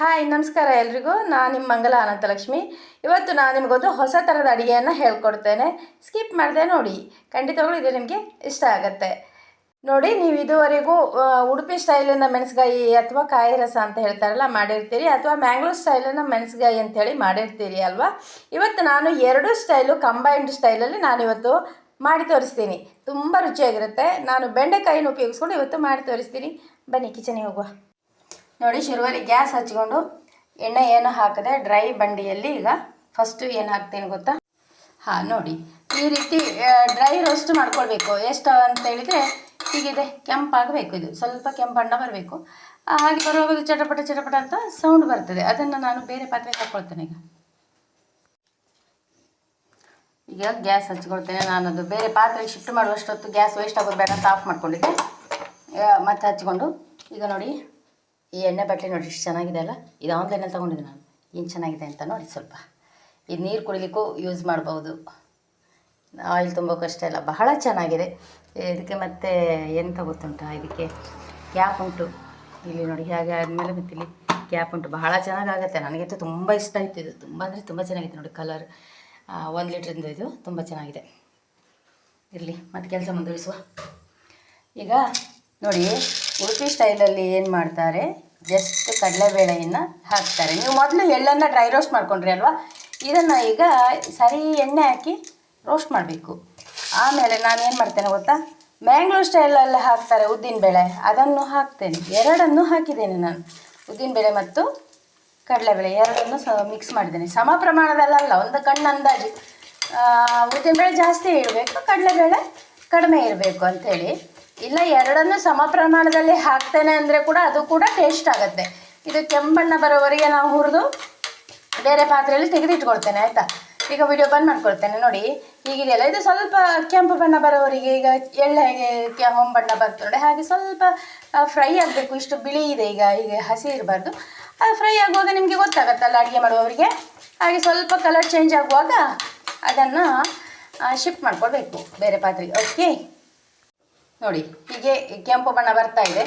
Hi ನಮಸ್ಕಾರ ಎಲ್ರಿಗೂ. ನಾನು ನಿಮ್ಮ ಮಂಗಲ ಅನಂತಲಕ್ಷ್ಮಿ. ಇವತ್ತು ನಾನು ನಿಮಗೊಂದು ಹೊಸ ಥರದ ಅಡುಗೆಯನ್ನು ಹೇಳ್ಕೊಡ್ತೇನೆ. ಸ್ಕಿಪ್ ಮಾಡಿದೆ ನೋಡಿ. ಖಂಡಿತವಾಗ್ಲೂ ಇದು ನಿಮಗೆ ಇಷ್ಟ ಆಗುತ್ತೆ. ನೋಡಿ, ನೀವು ಇದುವರೆಗೂ ಉಡುಪಿ ಸ್ಟೈಲಿನ ಮೆಣಸ್ಗಾಯಿ ಅಥವಾ ಕಾಯಿ ರಸ ಅಂತ ಹೇಳ್ತಾರಲ್ಲ, ಮಾಡಿರ್ತೀರಿ. ಅಥವಾ ಮ್ಯಾಂಗ್ಳೂರ್ ಸ್ಟೈಲಿನ ಮೆಣಸ್ಗಾಯಿ ಅಂಥೇಳಿ ಮಾಡಿರ್ತೀರಿ ಅಲ್ವಾ? ಇವತ್ತು ನಾನು ಎರಡೂ ಸ್ಟೈಲು, ಕಂಬೈನ್ಡ್ ಸ್ಟೈಲಲ್ಲಿ ನಾನಿವತ್ತು ಮಾಡಿ ತೋರಿಸ್ತೀನಿ. ತುಂಬ ರುಚಿಯಾಗಿರುತ್ತೆ. ನಾನು ಬೆಂಡೆಕಾಯಿನ ಉಪಯೋಗಿಸ್ಕೊಂಡು ಇವತ್ತು ಮಾಡಿ ತೋರಿಸ್ತೀನಿ. ಬನ್ನಿ, ಕಿಚನಿಗೆ ಹೋಗುವ. ನೋಡಿ, ಶುರುವಲ್ಲಿ ಗ್ಯಾಸ್ ಹಚ್ಕೊಂಡು ಎಣ್ಣೆ ಏನು ಹಾಕದೆ ಡ್ರೈ ಬಂಡಿಯಲ್ಲಿ ಈಗ ಫಸ್ಟು ಏನು ಹಾಕ್ತೀನಿ ಗೊತ್ತಾ? ಹಾಂ, ನೋಡಿ. ಈ ರೀತಿ ಡ್ರೈ ರೋಸ್ಟ್ ಮಾಡ್ಕೊಳ್ಬೇಕು. ಎಷ್ಟು ಅಂತ ಹೇಳಿದರೆ ಹೀಗಿದೆ. ಕೆಂಪಾಗಬೇಕು ಇದು. ಸ್ವಲ್ಪ ಕೆಂಪು ಬಣ್ಣ ಬರಬೇಕು. ಹಾಗೆ ಬರುವಾಗ ಚಟಪಟ ಚಟಪಟ ಅಂತ ಸೌಂಡ್ ಬರ್ತದೆ. ಅದನ್ನು ನಾನು ಬೇರೆ ಪಾತ್ರೆಗೆ ಹಾಕ್ಕೊಳ್ತೇನೆ ಈಗ. ಈಗ ಗ್ಯಾಸ್ ಹಚ್ಕೊಳ್ತೇನೆ ನಾನು ಅದು ಬೇರೆ ಪಾತ್ರೆಗೆ ಶಿಫ್ಟ್ ಮಾಡುವಷ್ಟೊತ್ತು ಗ್ಯಾಸ್ ವೇಸ್ಟ್ ಆಗೋದು ಬೇಡ ಅಂತ ಆಫ್ ಮಾಡ್ಕೊಂಡಿದ್ದೆ. ಮತ್ತೆ ಹಚ್ಕೊಂಡು ಈಗ ನೋಡಿ. ಈ ಎಣ್ಣೆ ಬಟ್ಟೆ ನೋಡಿ ಇಷ್ಟು ಚೆನ್ನಾಗಿದೆ ಅಲ್ಲ? ಇದು ಆನ್ಲೈನಲ್ಲಿ ತೊಗೊಂಡಿದ್ದೆ ನಾನು. ಏನು ಚೆನ್ನಾಗಿದೆ ಅಂತ ನೋಡಿ ಸ್ವಲ್ಪ. ಇದು ನೀರು ಕುಡಿಲಿಕ್ಕೂ ಯೂಸ್ ಮಾಡ್ಬೋದು. ಆಯಿಲ್ ತುಂಬೋಕ್ಕಷ್ಟೇ ಅಲ್ಲ, ಬಹಳ ಚೆನ್ನಾಗಿದೆ. ಇದಕ್ಕೆ ಮತ್ತೆ ಎಂತ ಗೊತ್ತುಂಟ? ಇದಕ್ಕೆ ಕ್ಯಾಪ್ ಉಂಟು. ಇಲ್ಲಿ ನೋಡಿ, ಹಾಗೆ ಆದಮೇಲೆ ಮತ್ತೆ ಇಲ್ಲಿ ಕ್ಯಾಪ್ ಉಂಟು. ಬಹಳ ಚೆನ್ನಾಗಾಗುತ್ತೆ. ನನಗಂತೂ ತುಂಬ ಇಷ್ಟ ಆಯಿತು ಇದು. ತುಂಬ ಅಂದರೆ ತುಂಬ ಚೆನ್ನಾಗಿದೆ ನೋಡಿ ಕಲರ್ ಒಂದು ಲೀಟ್ರಿಂದ ಇದು ತುಂಬ ಚೆನ್ನಾಗಿದೆ. ಇರಲಿ, ಮತ್ತು ಕೆಲಸ ಮುಂದುವರಿಸುವ. ಈಗ ನೋಡಿ, ಉಡುಪಿ ಸ್ಟೈಲಲ್ಲಿ ಏನು ಮಾಡ್ತಾರೆ? ಜಸ್ಟ್ ಕಡಲೆಬೇಳೆಯನ್ನು ಹಾಕ್ತಾರೆ. ನೀವು ಮೊದಲು ಎಳ್ಳನ್ನು ಡ್ರೈ ರೋಸ್ಟ್ ಮಾಡ್ಕೊಂಡ್ರಿ ಅಲ್ವಾ? ಇದನ್ನು ಈಗ ಸರಿ ಎಣ್ಣೆ ಹಾಕಿ ರೋಸ್ಟ್ ಮಾಡಬೇಕು. ಆಮೇಲೆ ನಾನು ಏನು ಮಾಡ್ತೇನೆ ಗೊತ್ತಾ? ಮ್ಯಾಂಗ್ಳೂರ್ ಸ್ಟೈಲಲ್ಲಿ ಹಾಕ್ತಾರೆ ಉದ್ದಿನಬೇಳೆ ಅದನ್ನು ಹಾಕ್ತೇನೆ. ಎರಡನ್ನು ಹಾಕಿದ್ದೇನೆ ನಾನು. ಉದ್ದಿನಬೇಳೆ ಮತ್ತು ಕಡಲೆಬೇಳೆ ಎರಡನ್ನು ಸ ಮಿಕ್ಸ್ ಮಾಡಿದ್ದೇನೆ. ಸಮ ಪ್ರಮಾಣದಲ್ಲ ಒಂದು ಕಣ್ಣು ಅಂದಾಜು. ಉದ್ದಿನ ಉದ್ದಿನಬೇಳೆ ಜಾಸ್ತಿ ಇಡಬೇಕು ಕಡಲೆಬೇಳೆ ಕಡಿಮೆ ಇರಬೇಕು ಅಂಥೇಳಿ ಇಲ್ಲ, ಎರಡನ್ನು ಸಮ ಪ್ರಮಾಣದಲ್ಲಿ ಹಾಕ್ತೇನೆ ಅಂದರೆ ಕೂಡ ಅದು ಕೂಡ ಟೇಸ್ಟ್ ಆಗುತ್ತೆ. ಇದು ಕೆಂಬಣ್ಣ ಬರೋವರೆಗೆ ನಾವು ಹುರಿದು ಬೇರೆ ಪಾತ್ರೆಯಲ್ಲಿ ತೆಗೆದಿಟ್ಕೊಳ್ತೇನೆ, ಆಯಿತಾ? ಈಗ ವಿಡಿಯೋ ಬಂದ್ ಮಾಡ್ಕೊಳ್ತೇನೆ, ನೋಡಿ. ಈಗಿದೆಯಲ್ಲ ಇದು ಸ್ವಲ್ಪ ಕೆಂಪು ಬಣ್ಣ ಬರೋವರೆಗೆ ಈಗ ಎಳ್ಳೆ ಹೇಗೆ ಕೆ, ಹೊಂಬಣ್ಣ ಬರ್ತದೆ ನೋಡಿ. ಹಾಗೆ ಸ್ವಲ್ಪ ಫ್ರೈ ಆಗಬೇಕು. ಇಷ್ಟು ಬಿಳಿ ಇದೆ, ಈಗ ಹೀಗೆ ಹಸಿ ಇರಬಾರ್ದು. ಅದು ಫ್ರೈ ಆಗುವಾಗ ನಿಮಗೆ ಗೊತ್ತಾಗತ್ತಲ್ಲ ಅಡುಗೆ ಮಾಡುವವರಿಗೆ? ಹಾಗೆ ಸ್ವಲ್ಪ ಕಲರ್ ಚೇಂಜ್ ಆಗುವಾಗ ಅದನ್ನು ಶಿಫ್ಟ್ ಮಾಡ್ಕೊಳ್ಬೇಕು ಬೇರೆ ಪಾತ್ರೆಗೆ. ಓಕೆ ನೋಡಿ, ಹೀಗೆ ಕೆಂಪು ಬಣ್ಣ ಬರ್ತಾ ಇದೆ.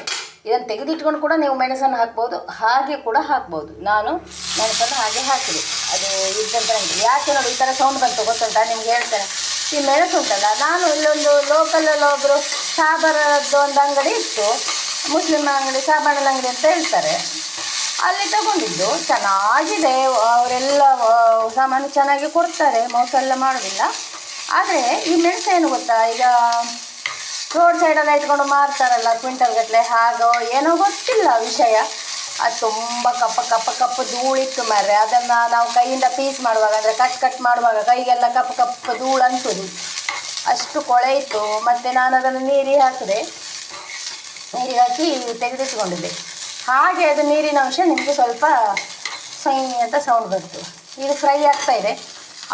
ಇದನ್ನು ತೆಗೆದಿಟ್ಕೊಂಡು ಕೂಡ ನೀವು ಮೆಣಸನ್ನು ಹಾಕ್ಬೋದು. ಹಾಗೆ ಕೂಡ ಹಾಕ್ಬೋದು. ನಾನು ಮೆಣಸನ್ನು ಹಾಗೆ ಹಾಕಿದೆ. ಅದು ಇದ್ದಂತ ನಂಗೆ ಯಾಕೆ ನೋಡಿ, ಈ ಥರ ಸೌಂಡ್ ಬಂತು ಗೊತ್ತುಂಟಾ? ನಿಮ್ಗೆ ಹೇಳ್ತೇನೆ. ಈ ಮೆಣಸು ಉಂಟಲ್ಲ, ನಾನು ಇಲ್ಲೊಂದು ಲೋಕಲಲ್ಲಿ ಒಬ್ಬರು ಸಾಬರದ್ದು ಒಂದು ಅಂಗಡಿ ಇತ್ತು. ಮುಸ್ಲಿಮ್ ಅಂಗಡಿ ಸಾಬಾಣದ ಅಂಗಡಿ ಅಂತ ಹೇಳ್ತಾರೆ. ಅಲ್ಲಿ ತಗೊಂಡಿದ್ದು. ಚೆನ್ನಾಗಿದೆ. ಅವರೆಲ್ಲ ಸಾಮಾನು ಚೆನ್ನಾಗಿ ಕೊಡ್ತಾರೆ. ಮೋಸ ಎಲ್ಲ ಮಾಡೋದಿಲ್ಲ. ಆದರೆ ಈ ಮೆಣಸು ಏನು ಗೊತ್ತಾ? ಈಗ ರೋಡ್ ಸೈಡೆಲ್ಲ ಇಟ್ಕೊಂಡು ಮಾರ್ತಾರಲ್ಲ ಕ್ವಿಂಟಲ್ ಗಟ್ಟಲೆ ಹಾಗೋ ಏನೋ ಗೊತ್ತಿಲ್ಲ ವಿಷಯ. ಅದು ತುಂಬ ಕಪ್ಪ ಕಪ್ಪ ಕಪ್ಪ ಧೂಳಿತ್ತು ಮಾರ್ರೆ. ಅದನ್ನು ನಾವು ಕೈಯಿಂದ ಪೀಸ್ ಮಾಡುವಾಗ, ಅಂದರೆ ಕಟ್ ಕಟ್ ಮಾಡುವಾಗ ಕೈಗೆಲ್ಲ ಕಪ್ಪ ಕಪ್ಪ ಧೂಳು ಅಂತದು ಅಷ್ಟು ಕೊಳೆ ಇತ್ತು. ಮತ್ತು ನಾನು ಅದನ್ನು ನೀರಿಗೆ ಹಾಕಿದೆ. ನೀರಿಗೆ ಹಾಕಿ ತೆಗೆದಿಟ್ಕೊಂಡಿದ್ದೆ. ಹಾಗೆ ಅದು ನೀರಿನ ಅಂಶ ನಿಮಗೆ ಸ್ವಲ್ಪ ಸೈ ಅಂತ ಸೌಂಡ್ ಬಂತು. ಇದು ಫ್ರೈ ಇದೆ.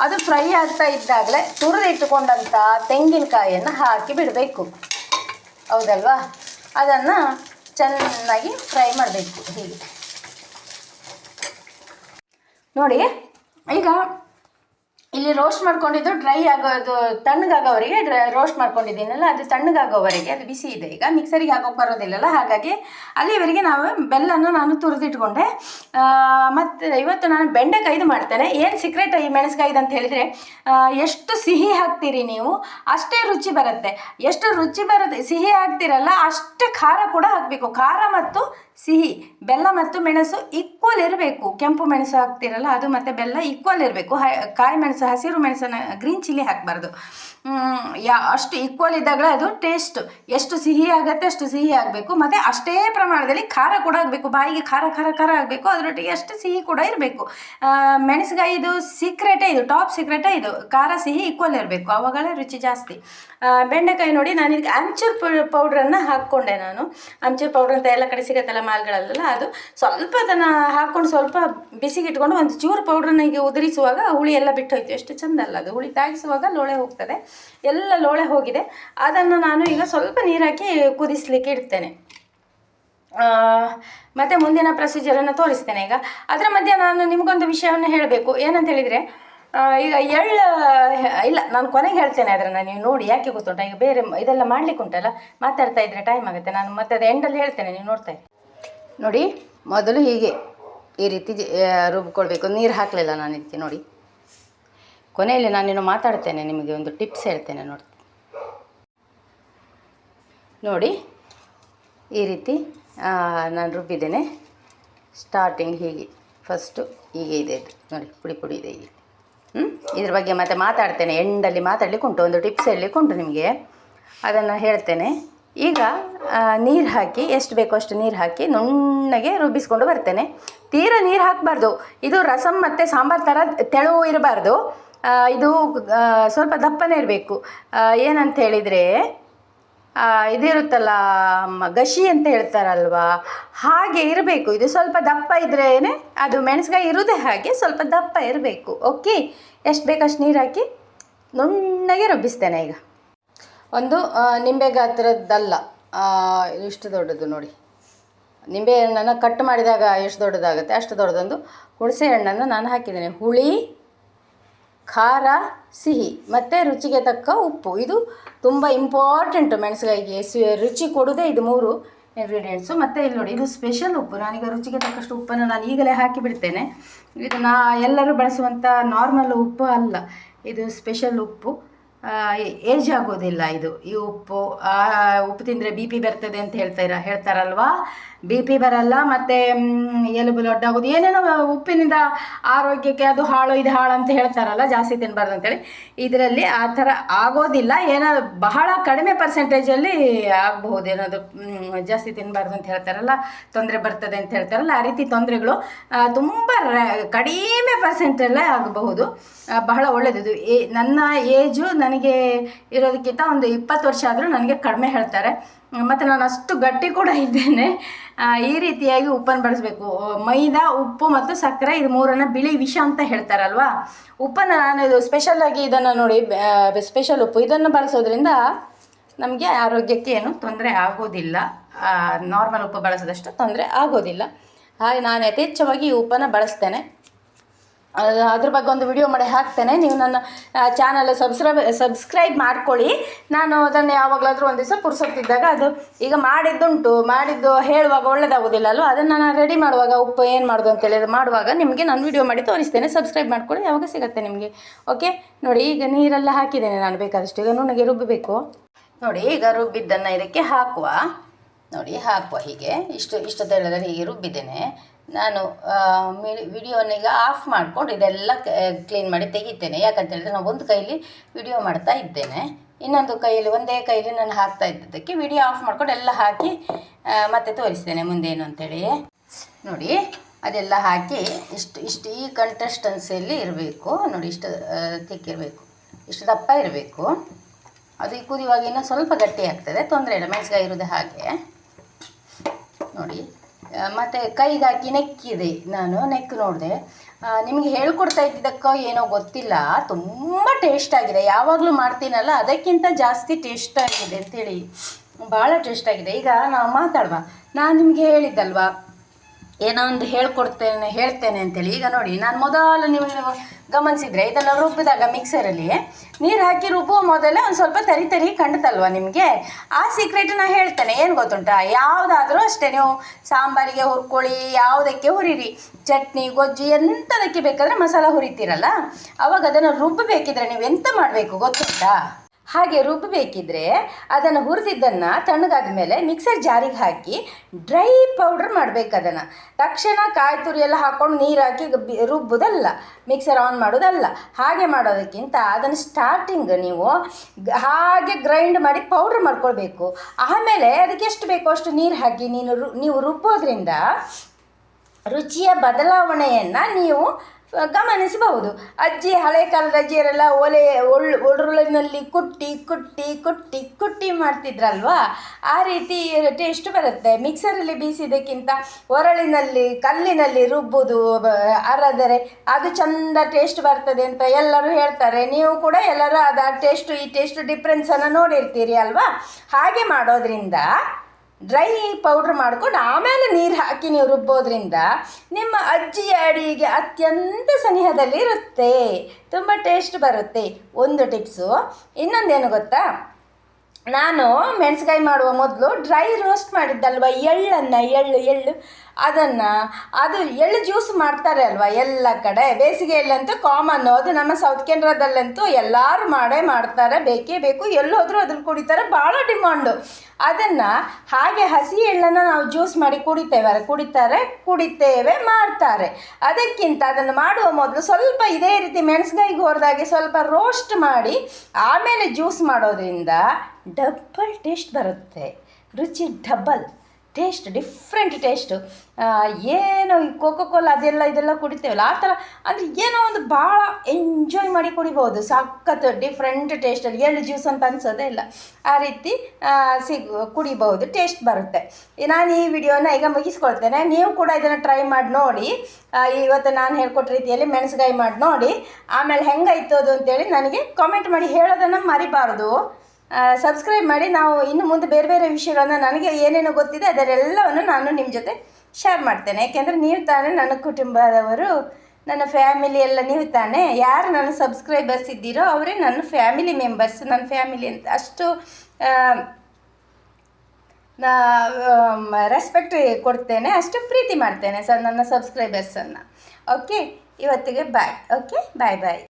ಅದು ಫ್ರೈ ಆಗ್ತಾ ಇದ್ದಾಗಲೇ ತುರಿದಿಟ್ಟುಕೊಂಡಂಥ ತೆಂಗಿನಕಾಯಿಯನ್ನು ಹಾಕಿ ಬಿಡಬೇಕು. ಹೌದಲ್ವಾ? ಅದನ್ನು ಚೆನ್ನಾಗಿ ಫ್ರೈ ಮಾಡಬೇಕು ಹೀಗೆ. ನೋಡಿ, ಈಗ ಇಲ್ಲಿ ರೋಸ್ಟ್ ಮಾಡ್ಕೊಂಡಿದ್ದು ಡ್ರೈ ಆಗೋದು ತಣ್ಣಗಾಗೋವರೆಗೆ ಡ್ರೈ ರೋಸ್ಟ್ ಮಾಡ್ಕೊಂಡಿದ್ದೀನಲ್ಲ, ಅದು ತಣ್ಣಗಾಗೋವರೆಗೆ ಅದು ಬಿಸಿ ಇದೆ ಈಗ. ಮಿಕ್ಸರಿಗೆ ಹಾಕೋಕೆ ಬರೋದಿಲ್ಲಲ್ಲ, ಹಾಗಾಗಿ ಅಲ್ಲಿವರೆಗೆ ನಾವು ಬೆಲ್ಲನ ನಾನು ತುರಿದಿಟ್ಕೊಂಡೆ. ಮತ್ತು ಇವತ್ತು ನಾನು ಬೆಂಡೆಕಾಯ್ದು ಮಾಡ್ತೇನೆ. ಏನು ಸೀಕ್ರೆಟ್ ಈ ಮೆಣಸ್ಕಾಯ್ದು ಅಂತ ಹೇಳಿದರೆ ಎಷ್ಟು ಸಿಹಿ ಹಾಕ್ತೀರಿ ನೀವು, ಅಷ್ಟೇ ರುಚಿ ಬರುತ್ತೆ. ಎಷ್ಟು ರುಚಿ ಬರುತ್ತೆ, ಸಿಹಿ ಹಾಕ್ತಿರಲ್ಲ, ಅಷ್ಟೇ ಖಾರ ಕೂಡ ಹಾಕಬೇಕು. ಖಾರ ಮತ್ತು ಸಿಹಿ, ಬೆಲ್ಲ ಮತ್ತು ಮೆಣಸು ಈಕ್ವಲ್ ಇರಬೇಕು. ಕೆಂಪು ಮೆಣಸು ಹಾಕ್ತಿರಲ್ಲ, ಅದು ಮತ್ತು ಬೆಲ್ಲ ಈಕ್ವಲ್ ಇರಬೇಕು. ಕಾಯಿ ಮೆಣಸು, ಹಸಿರು ಮೆಣಸನ್ನು ಗ್ರೀನ್ ಚಿಲ್ಲಿ ಹಾಕಬಾರ್ದು. ಯಾ, ಅಷ್ಟು ಈಕ್ವಲ್ ಇದ್ದಾಗಲೇ ಅದು ಟೇಸ್ಟ್ ಎಷ್ಟು ಸಿಹಿ ಆಗುತ್ತೆ ಅಷ್ಟು ಸಿಹಿ ಆಗಬೇಕು. ಮತ್ತು ಅಷ್ಟೇ ಪ್ರಮಾಣದಲ್ಲಿ ಖಾರ ಕೂಡ ಆಗಬೇಕು. ಬಾಯಿಗೆ ಖಾರ ಖಾರ ಖಾರ ಆಗಬೇಕು. ಅದರೊಟ್ಟಿಗೆ ಅಷ್ಟು ಸಿಹಿ ಕೂಡ ಇರಬೇಕು. ಮೆಣಸುಗಾಯಿ ಇದು ಸೀಕ್ರೆಟೇ ಇದು ಟಾಪ್ ಸೀಕ್ರೆಟೇ ಇದು. ಖಾರ, ಸಿಹಿ ಈಕ್ವಲ್ ಇರಬೇಕು. ಅವಾಗಲೇ ರುಚಿ ಜಾಸ್ತಿ. ಬೆಂಡೆಕಾಯಿ ನೋಡಿ ನಾನು ಇದಕ್ಕೆ ಅಂಚೂರ್ ಪೌಡ್ರನ್ನು ಹಾಕ್ಕೊಂಡೆ ನಾನು. ಅಂಚೂರ್ ಪೌಡ್ರ್ ಅಂತ ಎಲ್ಲ ಕಡೆ ಸಿಗತ್ತಲ್ಲ ಮಾಲ್ಗಳಲ್ಲೆಲ್ಲ ಅದು ಸ್ವಲ್ಪ ಅದನ್ನು ಹಾಕ್ಕೊಂಡು ಸ್ವಲ್ಪ ಬಿಸಿಗೆ ಇಟ್ಕೊಂಡು ಒಂದು ಚೂರು ಪೌಡ್ರನ್ನ ಹೀಗೆ ಉದುರಿಸುವಾಗ ಹುಳಿ ಎಲ್ಲ ಬಿಟ್ಟು ಹೋಯ್ತು ಎಷ್ಟು ಚಂದ ಅಲ್ಲ ಅದು. ಹುಳಿ ತಾಗಿಸುವಾಗ ಲೋಳೆ ಹೋಗ್ತದೆ. ಎಲ್ಲ ಲೋಳೆ ಹೋಗಿದೆ. ಅದನ್ನು ನಾನು ಈಗ ಸ್ವಲ್ಪ ನೀರಾಕಿ ಕುದಿಸ್ಲಿಕ್ಕೆ ಇಡ್ತೇನೆ. ಮತ್ತು ಮುಂದಿನ ಪ್ರೊಸೀಜರನ್ನು ತೋರಿಸ್ತೇನೆ ಈಗ. ಅದರ ಮಧ್ಯೆ ನಾನು ನಿಮಗೊಂದು ವಿಷಯವನ್ನು ಹೇಳಬೇಕು. ಏನಂತ ಹೇಳಿದರೆ ಈಗ ಎಳ್ಳು, ಇಲ್ಲ, ನಾನು ಕೊನೆಗೆ ಹೇಳ್ತೇನೆ ಅದನ್ನು ನೀವು ನೋಡಿ. ಯಾಕೆ ಗೊತ್ತುಂಟ? ಈಗ ಬೇರೆ ಇದೆಲ್ಲ ಮಾಡಲಿಕ್ಕೆ ಉಂಟಲ್ಲ ಮಾತಾಡ್ತಾ ಇದ್ದರೆ ಟೈಮ್ ಆಗುತ್ತೆ. ನಾನು ಮತ್ತೆ ಅದು ಎಂಡಲ್ಲಿ ಹೇಳ್ತೇನೆ. ನೀವು ನೋಡ್ತಾ ನೋಡಿ, ಮೊದಲು ಹೀಗೆ ಈ ರೀತಿ ರುಬ್ಕೊಳ್ಬೇಕು. ನೀರು ಹಾಕಲಿಲ್ಲ ನಾನು ಇದಕ್ಕೆ, ನೋಡಿ. ಕೊನೆಯಲ್ಲಿ ನಾನೇನು ಮಾತಾಡ್ತೇನೆ, ನಿಮಗೆ ಒಂದು ಟಿಪ್ಸ್ ಹೇಳ್ತೇನೆ, ನೋಡಿ. ನೋಡಿ, ಈ ರೀತಿ ನಾನು ರುಬ್ಬಿದ್ದೇನೆ. ಸ್ಟಾರ್ಟಿಂಗ್ ಹೀಗೆ ಫಸ್ಟು ಹೀಗೆ ಇದೆ ಇದು. ನೋಡಿ, ಪುಡಿ ಪುಡಿ ಇದೆ ಹೀಗೆ. ಹ್ಞೂ ಇದ್ರ ಬಗ್ಗೆ ಮತ್ತೆ ಮಾತಾಡ್ತೇನೆ. ಎಂಡಲ್ಲಿ ಮಾತಾಡ್ಲಿಕ್ಕೆ ಉಂಟು ಒಂದು ಟಿಪ್ಸ್ ಹೇಳಲಿಕ್ಕೆ ಉಂಟು ನಿಮಗೆ. ಅದನ್ನು ಹೇಳ್ತೇನೆ. ಈಗ ನೀರು ಹಾಕಿ, ಎಷ್ಟು ಬೇಕೋ ಅಷ್ಟು ನೀರು ಹಾಕಿ ನುಣ್ಣಗೆ ರುಬ್ಬಿಸ್ಕೊಂಡು ಬರ್ತೇನೆ. ತೀರ ನೀರು ಹಾಕಬಾರ್ದು. ಇದು ರಸಂ ಮತ್ತು ಸಾಂಬಾರು ಥರ ತೆಳು ಇರಬಾರ್ದು. ಇದು ಸ್ವಲ್ಪ ದಪ್ಪನೇ ಇರಬೇಕು. ಏನಂತ ಹೇಳಿದರೆ ಇದಿರುತ್ತಲ್ಲ ಗಶಿ ಅಂತ ಹೇಳ್ತಾರಲ್ವಾ? ಹಾಗೆ ಇರಬೇಕು. ಇದು ಸ್ವಲ್ಪ ದಪ್ಪ ಇದ್ರೇ ಅದು ಮೆಣಸ್ಕಾಯಿ ಇರೋದೇ ಹಾಗೆ ಸ್ವಲ್ಪ ದಪ್ಪ ಇರಬೇಕು. ಓಕೆ ಎಷ್ಟು ಬೇಕಷ್ಟು ನೀರು ಹಾಕಿ ನುಣ್ಣಗೆ ರುಬ್ಬಿಸ್ತೇನೆ ಈಗ. ಒಂದು ನಿಂಬೆ ಗಾತ್ರದ್ದಲ್ಲ. ಇಷ್ಟು ದೊಡ್ಡದು ನೋಡಿ. ನಿಂಬೆ ಹಣ್ಣನ್ನು ಕಟ್ ಮಾಡಿದಾಗ ಎಷ್ಟು ದೊಡ್ಡದಾಗುತ್ತೆ? ಅಷ್ಟು ದೊಡ್ಡದೊಂದು. ಹುಣಸೆ ಹಣ್ಣನ್ನು ನಾನು ಹಾಕಿದ್ದೇನೆ. ಹುಳಿ, ಖಾರ, ಸಿಹಿ ಮತ್ತು ರುಚಿಗೆ ತಕ್ಕ ಉಪ್ಪು. ಇದು ತುಂಬ ಇಂಪಾರ್ಟೆಂಟು ಮೆಣಸಿಗಾಯಿಗೆ ರುಚಿ ಕೊಡೋದೇ ಇದು ಮೂರು ಇಂಗ್ರೀಡಿಯೆಂಟ್ಸು ಮತ್ತು ಇಲ್ಲಿ ನೋಡಿ, ಇದು ಸ್ಪೆಷಲ್ ಉಪ್ಪು. ನಾನೀಗ ರುಚಿಗೆ ತಕ್ಕಷ್ಟು ಉಪ್ಪನ್ನು ನಾನು ಈಗಲೇ ಹಾಕಿಬಿಡ್ತೇನೆ ಇದು ನಾ ಎಲ್ಲರೂ ಬಳಸುವಂಥ ನಾರ್ಮಲ್ ಉಪ್ಪು ಅಲ್ಲ. ಇದು ಸ್ಪೆಷಲ್ ಉಪ್ಪು. ಏಜ್ ಆಗೋದಿಲ್ಲ ಇದು. ಈ ಉಪ್ಪು ಉಪ್ಪು ತಿಂದರೆ ಬಿ ಪಿ ಬರ್ತದೆ ಅಂತ ಹೇಳ್ತಾರ ಹೇಳ್ತಾರಲ್ವಾ? ಬಿ ಪಿ ಬರಲ್ಲ, ಮತ್ತು ಎಲುಬು ಲೊಡ್ಡಾಗೋದು ಏನೇನೋ ಉಪ್ಪಿನಿಂದ ಆರೋಗ್ಯಕ್ಕೆ ಅದು ಹಾಳು, ಇದು ಹಾಳು ಅಂತ ಹೇಳ್ತಾರಲ್ಲ, ಜಾಸ್ತಿ ತಿನ್ನಬಾರ್ದು ಅಂತೇಳಿ. ಇದರಲ್ಲಿ ಆ ಥರ ಆಗೋದಿಲ್ಲ. ಏನೋ ಬಹಳ ಕಡಿಮೆ ಪರ್ಸೆಂಟೇಜಲ್ಲಿ ಆಗಬಹುದು. ಏನಾದರೂ ಜಾಸ್ತಿ ತಿನ್ನಬಾರ್ದು ಅಂತ ಹೇಳ್ತಾರಲ್ಲ, ತೊಂದರೆ ಬರ್ತದೆ ಅಂತ ಹೇಳ್ತಾರಲ್ಲ, ಆ ರೀತಿ ತೊಂದರೆಗಳು ತುಂಬ ಕಡಿಮೆ ಪರ್ಸೆಂಟಲ್ಲೇ ಆಗಬಹುದು. ಬಹಳ ಒಳ್ಳೆಯದು ನನ್ನ ಏಜು ನನಗೆ ಇರೋದಕ್ಕಿಂತ ಒಂದು ಇಪ್ಪತ್ತು ವರ್ಷ ಆದರೂ ನನಗೆ ಕಡಿಮೆ ಹೇಳ್ತಾರೆ. ಮತ್ತು ನಾನು ಅಷ್ಟು ಗಟ್ಟಿ ಕೂಡ ಇದ್ದೇನೆ. ಈ ರೀತಿಯಾಗಿ ಉಪ್ಪನ್ನು ಬಳಸಬೇಕು. ಮೈದಾ, ಉಪ್ಪು ಮತ್ತು ಸಕ್ಕರೆ ಇದು ಮೂರನ್ನು ಬಿಳಿ ವಿಷ ಅಂತ ಹೇಳ್ತಾರಲ್ವಾ? ಉಪ್ಪನ್ನು ನಾನು ಇದು ಸ್ಪೆಷಲಾಗಿ ಇದನ್ನು ನೋಡಿ ಸ್ಪೆಷಲ್ ಉಪ್ಪು. ಇದನ್ನು ಬಳಸೋದ್ರಿಂದ ನಮಗೆ ಆರೋಗ್ಯಕ್ಕೆ ಏನು ತೊಂದರೆ ಆಗೋದಿಲ್ಲ. ನಾರ್ಮಲ್ ಉಪ್ಪು ಬಳಸಿದಷ್ಟು ತೊಂದರೆ ಆಗೋದಿಲ್ಲ. ಹಾಗೆ ನಾನು ಯಥೇಚ್ಛವಾಗಿ ಈ ಉಪ್ಪನ್ನು ಬಳಸ್ತೇನೆ. ಅದ್ರ ಬಗ್ಗೆ ಒಂದು ವಿಡಿಯೋ ಮಾಡಿ ಹಾಕ್ತೇನೆ. ನೀವು ನನ್ನ ಚಾನಲ್ ಸಬ್ಸ್ಕ್ರೈಬ್ ಸಬ್ಸ್ಕ್ರೈಬ್ ಮಾಡ್ಕೊಳ್ಳಿ. ನಾನು ಅದನ್ನು ಯಾವಾಗಲಾದರೂ ಒಂದು ದಿವಸ ಪುರ್ಸೊತ್ತಿದ್ದಾಗ ಅದು ಈಗ ಮಾಡಿದ್ದುಂಟು. ಮಾಡಿದ್ದು ಹೇಳುವಾಗ ಒಳ್ಳೇದಾಗೋದಿಲ್ಲ ಅಲ್ವ ಅದನ್ನು ನಾನು ರೆಡಿ ಮಾಡುವಾಗ ಉಪ್ಪು ಏನು ಮಾಡೋದು ಅಂತೇಳಿ ಅದು ಮಾಡುವಾಗ ನಿಮಗೆ ನಾನು ವಿಡಿಯೋ ಮಾಡಿ ತೋರಿಸ್ತೇನೆ. ಸಬ್ಸ್ಕ್ರೈಬ್ ಮಾಡ್ಕೊಳ್ಳಿ, ಯಾವಾಗ ಸಿಗುತ್ತೆ ನಿಮಗೆ. ಓಕೆ ನೋಡಿ, ಈಗ ನೀರೆಲ್ಲ ಹಾಕಿದ್ದೇನೆ ನಾನು ಬೇಕಾದಷ್ಟು. ಈಗ ನುಣ್ಣಗೆ ರುಬ್ಬಬೇಕು ನೋಡಿ, ಈಗ ರುಬ್ಬಿದ್ದನ್ನು ಇದಕ್ಕೆ ಹಾಕುವ. ನೋಡಿ, ಹಾಕುವ ಹೀಗೆ. ಇಷ್ಟು ಇಷ್ಟು ತೆಳ್ಳದಲ್ಲಿ ಹೀಗೆ ರುಬ್ಬಿದ್ದೇನೆ. ನಾನು ವಿಡಿಯೋನ ಈಗ ಆಫ್ ಮಾಡಿಕೊಂಡು ಇದೆಲ್ಲ ಕ್ಲೀನ್ ಮಾಡಿ ತೆಗಿತೇನೆ. ಯಾಕಂತ ಹೇಳಿದ್ರೆ ನಾನು ಒಂದು ಕೈಲಿ ವಿಡಿಯೋ ಮಾಡ್ತಾ ಇದ್ದೇನೆ. ಇನ್ನೊಂದು ಕೈಯಲ್ಲಿ ಒಂದೇ ಕೈಲಿ ನಾನು ಹಾಕ್ತಾ ಇದ್ದದಕ್ಕೆ ವಿಡಿಯೋ ಆಫ್ ಮಾಡಿಕೊಂಡು ಎಲ್ಲ ಹಾಕಿ ಮತ್ತೆ ತೋರಿಸ್ತೇನೆ ಮುಂದೇನು ಅಂತೇಳಿ. ನೋಡಿ, ಅದೆಲ್ಲ ಹಾಕಿ ಇಷ್ಟು ಇಷ್ಟು ಈ ಕಂಟೆಸ್ಟೆನ್ಸಿಯಲ್ಲಿ ಇರಬೇಕು. ನೋಡಿ, ಇಷ್ಟು ತಿಕ್ಕಿರಬೇಕು ಇಷ್ಟು ದಪ್ಪ ಇರಬೇಕು. ಅದು ಕುದಿಯುವಾಗ ಇನ್ನೂ ಸ್ವಲ್ಪ ಗಟ್ಟಿ ಆಗ್ತದೆ. ತೊಂದರೆ ಇಲ್ಲ. ಮೆಣಸಿಗಾಯಿ ಇರೋದು ಹಾಗೆ. ನೋಡಿ. ಮತ್ತೆ ಕೈಗೆ ಹಾಕಿ ನೆಕ್ಕಿದೆ. ನಾನು ನೆಕ್ ನೋಡಿದೆ. ನಿಮಗೆ ಹೇಳ್ಕೊಡ್ತಾ ಇದ್ದಿದ್ದಕ್ಕೋ ಏನೋ ಗೊತ್ತಿಲ್ಲ. ತುಂಬ ಟೇಸ್ಟ್ ಆಗಿದೆ. ಯಾವಾಗಲೂ ಮಾಡ್ತೀನಲ್ಲ, ಅದಕ್ಕಿಂತ ಜಾಸ್ತಿ ಟೇಸ್ಟ್ ಆಗಿದೆ ಅಂತೇಳಿ. ಭಾಳ ಟೇಸ್ಟ್ ಆಗಿದೆ. ಈಗ ನಾವು ಮಾತಾಡುವ. ನಾನು ನಿಮಗೆ ಹೇಳಿದ್ದಲ್ವಾ? ಏನೋ ಒಂದು ಹೇಳ್ಕೊಡ್ತೇನೆ, ಹೇಳ್ತೇನೆ ಅಂತೇಳಿ. ಈಗ ನೋಡಿ, ನಾನು ಮೊದಲು ನೀವು ಗಮನಿಸಿದ್ರೆ ಇದನ್ನು ರುಬ್ಬಿದಾಗ ಮಿಕ್ಸರಲ್ಲಿ ನೀರು ಹಾಕಿ ರುಬ್ಬುವ ಮೊದಲೇ ಒಂದು ಸ್ವಲ್ಪ ತರಿ ತರಿ ಕಂಡುತ್ತಲ್ವ ನಿಮಗೆ? ಆ ಸೀಕ್ರೆಟ್ ನಾನು ಹೇಳ್ತೇನೆ, ಏನು ಗೊತ್ತುಂಟಾ? ಯಾವುದಾದ್ರೂ ಅಷ್ಟೇ ನೀವು ಸಾಂಬಾರಿಗೆ ಹುರ್ಕೊಳ್ಳಿ, ಯಾವುದಕ್ಕೆ ಹುರಿರಿ. ಚಟ್ನಿ, ಗೊಜ್ಜು ಎಂಥದಕ್ಕೆ ಬೇಕಾದರೆ ಮಸಾಲ ಹುರಿತೀರಲ್ಲ, ಅವಾಗ ಅದನ್ನು ರುಬ್ಬಬೇಕಿದ್ರೆ ನೀವು ಎಂತ ಮಾಡಬೇಕು ಗೊತ್ತುಂಟಾ? ಹಾಗೆ ರುಬ್ಬಬೇಕಿದ್ರೆ ಅದನ್ನು ಹುರಿದಿದ್ದನ್ನು ತಣ್ಣಗಾದ ಮೇಲೆ ಮಿಕ್ಸರ್ ಜಾರಿಗೆ ಹಾಕಿ ಡ್ರೈ ಪೌಡ್ರ್ ಮಾಡಬೇಕು ಅದನ್ನು. ತಕ್ಷಣ ಕಾಯಿ ತುರಿ ಎಲ್ಲ ಹಾಕ್ಕೊಂಡು ನೀರು ಹಾಕಿ ಬಿ- ರುಬ್ಬುದಲ್ಲ ಮಿಕ್ಸರ್ ಆನ್ ಮಾಡೋದಲ್ಲ. ಹಾಗೆ ಮಾಡೋದಕ್ಕಿಂತ ಅದನ್ನು ಸ್ಟಾರ್ಟಿಂಗ್ ನೀವು ಹಾಗೆ ಗ್ರೈಂಡ್ ಮಾಡಿ ಪೌಡ್ರ್ ಮಾಡ್ಕೊಳ್ಬೇಕು. ಆಮೇಲೆ ಅದಕ್ಕೆ ಎಷ್ಟು ಬೇಕೋ ಅಷ್ಟು ನೀರು ಹಾಕಿ ನೀನು ರು ನೀವು ರುಬ್ಬೋದ್ರಿಂದ ರುಚಿಯ ಬದಲಾವಣೆಯನ್ನು ನೀವು ಗಮನಿಸಬಹುದು. ಅಜ್ಜಿ ಹಳೆ ಕಾಲದ ಅಜ್ಜಿಯರೆಲ್ಲ ಒಲೆ ಒಳ್ಳು ಕುಟ್ಟಿ ಕುಟ್ಟಿ ಕುಟ್ಟಿ ಕುಟ್ಟಿ ಮಾಡ್ತಿದ್ರಲ್ವಾ? ಆ ರೀತಿ ಟೇಸ್ಟ್ ಬರುತ್ತೆ. ಮಿಕ್ಸರಲ್ಲಿ ಬೀಸಿದ್ದಕ್ಕಿಂತ ಒರಳಿನಲ್ಲಿ, ಕಲ್ಲಿನಲ್ಲಿ ರುಬ್ಬುದು ಅರದರೆ ಅದು ಚಂದ ಟೇಸ್ಟ್ ಬರ್ತದೆ ಅಂತ ಎಲ್ಲರೂ ಹೇಳ್ತಾರೆ. ನೀವು ಕೂಡ ಎಲ್ಲರೂ ಅದು ಆ ಟೇಸ್ಟು ಈ ಟೇಸ್ಟು ಡಿಫ್ರೆನ್ಸನ್ನು ನೋಡಿರ್ತೀರಿ ಅಲ್ವಾ? ಹಾಗೆ ಮಾಡೋದ್ರಿಂದ ಡ್ರೈ ಪೌಡ್ರ್ ಮಾಡ್ಕೊಂಡು ಆಮೇಲೆ ನೀರು ಹಾಕಿ ನೀವು ರುಬ್ಬೋದ್ರಿಂದ ನಿಮ್ಮ ಅಜ್ಜಿಯ ಅಡಿಗೆ ಅತ್ಯಂತ ಸನಿಹದಲ್ಲಿ ಇರುತ್ತೆ ತುಂಬ ಟೇಸ್ಟ್ ಬರುತ್ತೆ. ಒಂದು ಟಿಪ್ಸು ಇನ್ನೊಂದೇನು ಗೊತ್ತಾ? ನಾನು ಮೆಣಸಿನ್ಕಾಯಿ ಮಾಡುವ ಮೊದಲು ಡ್ರೈ ರೋಸ್ಟ್ ಮಾಡಿದ್ದಲ್ವ? ಎಳ್ಳನ್ನು ಎಳ್ಳು ಎಳ್ಳು. ಅದನ್ನು ಅದು ಎಳ್ಳು ಜ್ಯೂಸ್ ಮಾಡ್ತಾರೆ ಅಲ್ವಾ ಎಲ್ಲ ಕಡೆ? ಬೇಸಿಗೆಯಲ್ಲಂತೂ ಕಾಮನ್ನು ಅದು ನಮ್ಮ ಸೌತ್ ಕೇಂದ್ರದಲ್ಲಂತೂ ಎಲ್ಲರೂ ಮಾಡೇ ಮಾಡ್ತಾರೆ. ಬೇಕೇ ಬೇಕು. ಎಲ್ಲೋದ್ರೂ ಅದನ್ನು ಕುಡಿತಾರೆ. ಭಾಳ ಡಿಮಾಂಡು ಅದನ್ನು ಹಾಗೆ ಹಸಿ ಎಳ್ಳನ್ನು ನಾವು ಜ್ಯೂಸ್ ಮಾಡಿ ಕುಡಿತೇವೆ. ಕುಡಿತಾರೆ, ಕುಡಿತೇವೆ, ಮಾಡ್ತಾರೆ. ಅದಕ್ಕಿಂತ ಅದನ್ನು ಮಾಡುವ ಮೊದಲು ಸ್ವಲ್ಪ ಇದೇ ರೀತಿ ಮೆಣಸಿನಕಾಯಿಗೆ ಹೊರದಾಗೆ ಸ್ವಲ್ಪ ರೋಸ್ಟ್ ಮಾಡಿ, ಆಮೇಲೆ ಜ್ಯೂಸ್ ಮಾಡೋದ್ರಿಂದ ಡಬ್ಬಲ್ ಟೇಸ್ಟ್ ಬರುತ್ತೆ. ರುಚಿ ಡಬಲ್ ಟೇಸ್ಟ್ ಡಿಫ್ರೆಂಟ್ ಟೇಸ್ಟು ಏನು ಈ ಕೋಕೋ ಕೋಲಾ ಅದೆಲ್ಲ, ಇದೆಲ್ಲ ಕುಡಿತೇವಲ್ಲ, ಆ ಥರ. ಅಂದರೆ ಏನೋ ಒಂದು ಭಾಳ ಎಂಜಾಯ್ ಮಾಡಿ ಕುಡಿಬೋದು. ಸಖತ್ ಡಿಫ್ರೆಂಟ್ ಟೇಸ್ಟಲ್ಲಿ ಎಳ್ಳು ಜ್ಯೂಸ್ ಅಂತ ಅನ್ಸೋದೇ ಇಲ್ಲ. ಆ ರೀತಿ ಸಿಗು, ಕುಡಿಬೋದು. ಟೇಸ್ಟ್ ಬರುತ್ತೆ. ನಾನು ಈ ವಿಡಿಯೋನ ಈಗ ಮುಗಿಸ್ಕೊಳ್ತೇನೆ. ನೀವು ಕೂಡ ಇದನ್ನು ಟ್ರೈ ಮಾಡಿ ನೋಡಿ. ಇವತ್ತು ನಾನು ಹೇಳ್ಕೊಟ್ಟ ರೀತಿಯಲ್ಲಿ ಮೆಣಸುಗಾಯಿ ಮಾಡಿ ನೋಡಿ. ಆಮೇಲೆ ಹೆಂಗಾಯ್ತು ಅದು ಅಂತೇಳಿ ನನಗೆ ಕಾಮೆಂಟ್ ಮಾಡಿ ಹೇಳೋದನ್ನು ಮರಿಬಾರ್ದು. ಸಬ್ಸ್ಕ್ರೈಬ್ ಮಾಡಿ. ನಾವು ಇನ್ನು ಮುಂದೆ ಬೇರೆ ಬೇರೆ ವಿಷಯಗಳನ್ನು ನನಗೆ ಏನೇನು ಗೊತ್ತಿದೆ, ಅದರೆಲ್ಲವನ್ನು ನಾನು ನಿಮ್ಮ ಜೊತೆ ಶೇರ್ ಮಾಡ್ತೇನೆ. ಯಾಕೆಂದರೆ ನೀವು ತಾನೇ ನನ್ನ ಕುಟುಂಬದವರು, ನನ್ನ ಫ್ಯಾಮಿಲಿ ಎಲ್ಲ ನೀವು ತಾನೇ. ಯಾರು ನನ್ನ ಸಬ್ಸ್ಕ್ರೈಬರ್ಸ್ ಇದ್ದೀರೋ ಅವರೇ ನನ್ನ ಫ್ಯಾಮಿಲಿ ಮೆಂಬರ್ಸ್ ನನ್ನ ಫ್ಯಾಮಿಲಿ ಅಂತ. ಅಷ್ಟು ರೆಸ್ಪೆಕ್ಟ್ ಕೊಡ್ತೇನೆ, ಅಷ್ಟು ಪ್ರೀತಿ ಮಾಡ್ತೇನೆ ಸರ್ ನನ್ನ ಸಬ್ಸ್ಕ್ರೈಬರ್ಸನ್ನು ಓಕೆ ಇವತ್ತಿಗೆ ಬಾಯ್ ಓಕೆ ಬಾಯ್ ಬಾಯ್